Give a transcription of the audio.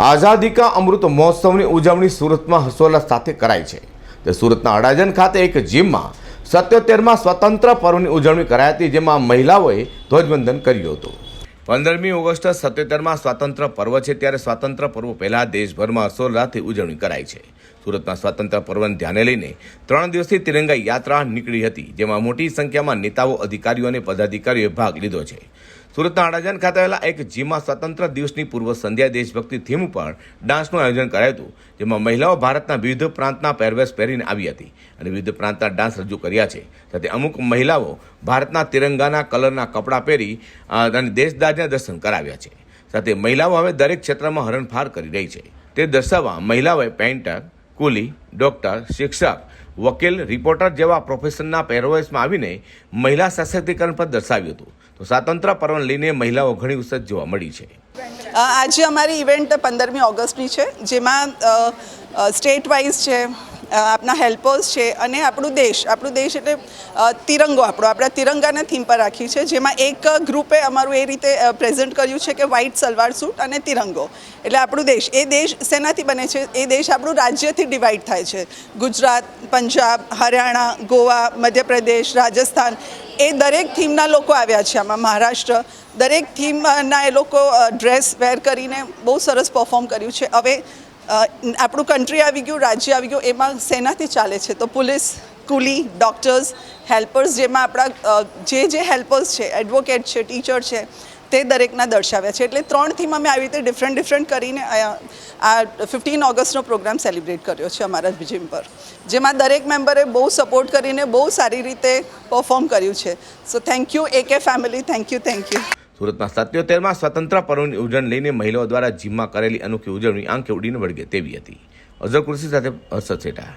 આઝાદી કા અમૃત મહોત્સવની ઉજવણી સુરતમાં હર્ષોલ્લાસ સાથે કરાઈ છે. તે સુરતના અડાજન ખાતે એક જીમમાં સત્યોતેરમાં સ્વતંત્ર પર્વની ઉજવણી કરાઈ હતી, જેમાં મહિલાઓએ ધ્વજવંદન કર્યું હતું. પંદરમી ઓગસ્ટ સત્યોતેરમાં સ્વાતંત્ર્ય પર્વ છે, ત્યારે સ્વાતંત્ર્ય પર્વ પહેલાં દેશભરમાં હર્ષોલ્લાસથી ઉજવણી કરાઈ છે. સુરતના સ્વાતંત્ર્ય પર્વને ધ્યાને લઈને ત્રણ દિવસથી તિરંગા યાત્રા નીકળી હતી, જેમાં મોટી સંખ્યામાં નેતાઓ, અધિકારીઓ અને પદાધિકારીઓએ ભાગ લીધો છે. સુરતના અડાજણ ખાતે આવેલા એક જીમમાં સ્વતંત્ર દિવસની પૂર્વ સંધ્યા દેશભક્તિ થીમ ઉપર ડાન્સનું આયોજન કરાયું હતું, જેમાં મહિલાઓ ભારતના વિવિધ પ્રાંતના પહેરવેશ પહેરીને આવી હતી અને વિવિધ પ્રાંતના ડાન્સ રજૂ કર્યા છે. સાથે અમુક મહિલાઓ ભારતના તિરંગાના કલરના કપડાં પહેરી અને દેશદાજના દર્શન કરાવ્યા છે. સાથે મહિલાઓ હવે દરેક ક્ષેત્રમાં હરણફાર કરી રહી છે. તે દર્શાવવા મહિલાઓએ પેઇન્ટર, કુલી, ડોક્ટર, શિક્ષક, વકીલ, રિપોર્ટર જેવા પ્રોફેશનના પહેરવેશમાં આવીને મહિલા સશક્તિકરણ પર દર્શાવ્યું હતું. તો સ્વાતંત્ર્ય પર્વને લઈને મહિલાઓ ઘણી ઉત્સુક જોવા મળી છે. આજે અમારી ઇવેન્ટ પંદરમી ઓગસ્ટની છે, જેમાં સ્ટેટ વાઇઝ છે આપના હેલ્પર્સ છે અને આપણું દેશ. આપણું દેશ એટલે તિરંગો આપણો. આપણા તિરંગાના થીમ પર રાખી છે, જેમાં એક ગ્રુપે અમારું એ રીતે પ્રેઝન્ટ કર્યું છે કે વ્હાઇટ સલવાર સૂટ અને તિરંગો. એટલે આપણું દેશ, એ દેશ શેનાથી બને છે, એ દેશ આપણું રાજ્યથી ડિવાઈડ થાય છે. ગુજરાત, પંજાબ, હરિયાણા, ગોવા, મધ્યપ્રદેશ, રાજસ્થાન, એ દરેક થીમના લોકો આવ્યા છે આમાં. મહારાષ્ટ્ર, દરેક થીમના એ લોકો ડ્રેસ વેર કરીને બહુ સરસ પરફોર્મ કર્યું છે. હવે આપણું કન્ટ્રી આવી ગયું, રાજ્ય આવી ગયું, એમાં સેનાથી ચાલે છે. તો પોલીસ કુલી ડૉક્ટર્સ હેલ્પર્સ જેમાં આપણા જે જે હેલ્પર્સ છે એડવોકેટ છે ટીચર છે, તે દરેકના દર્શાવ્યા છે. એટલે ત્રણ થીમ અમે આવી રીતે ડિફરન્ટ ડિફરન્ટ કરીને આ ફિફ્ટીન ઓગસ્ટનો પ્રોગ્રામ સેલિબ્રેટ કર્યો છે અમારા જીમ પર. જેમાં દરેક મેમ્બરે બહુ સપોર્ટ કરીને બહુ સારી રીતે પરફોર્મ કર્યું છે. સો thank you A K family thank you thank you સુરતના સત્યોતેરમાં સ્વતંત્ર પર્વની ઉજવણી લઈને મહિલાઓ દ્વારા જીમમાં કરેલી અનોખી ઉજવણી આંખે ઉડીને વળગે તેવી હતી. અઝર કુર્સી સાથે હર્ષદ શેઠા